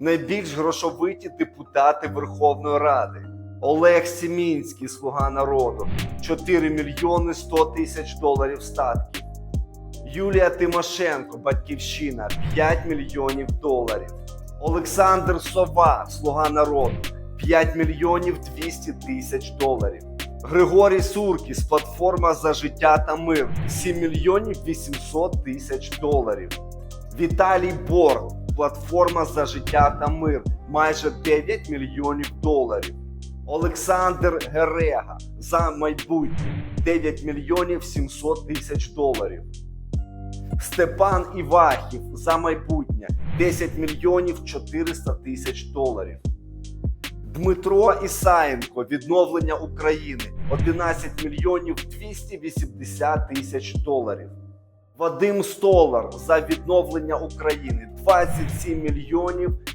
найбільш грошовиті депутати Верховної Ради. Олег Сімінський, слуга народу, 4 мільйони 100 тисяч доларів статків. Юлія Тимошенко, батьківщина, 5 мільйонів доларів. Олександр Сова, слуга народу, 5 мільйонів 200 тисяч доларів. Григорій Суркіс, платформа за життя та мир, 7 мільйонів 800 тисяч доларів. Віталій Борг, платформа за життя та мир, майже 9 мільйонів доларів. Олександр Герега за майбутнє 9 мільйонів 700 тисяч доларів. Степан Івахів за майбутнє 10 мільйонів 400 тисяч доларів. Дмитро Ісаєнко відновлення України 11 мільйонів 280 тисяч доларів. Вадим Столар за відновлення України. 27 мільйонів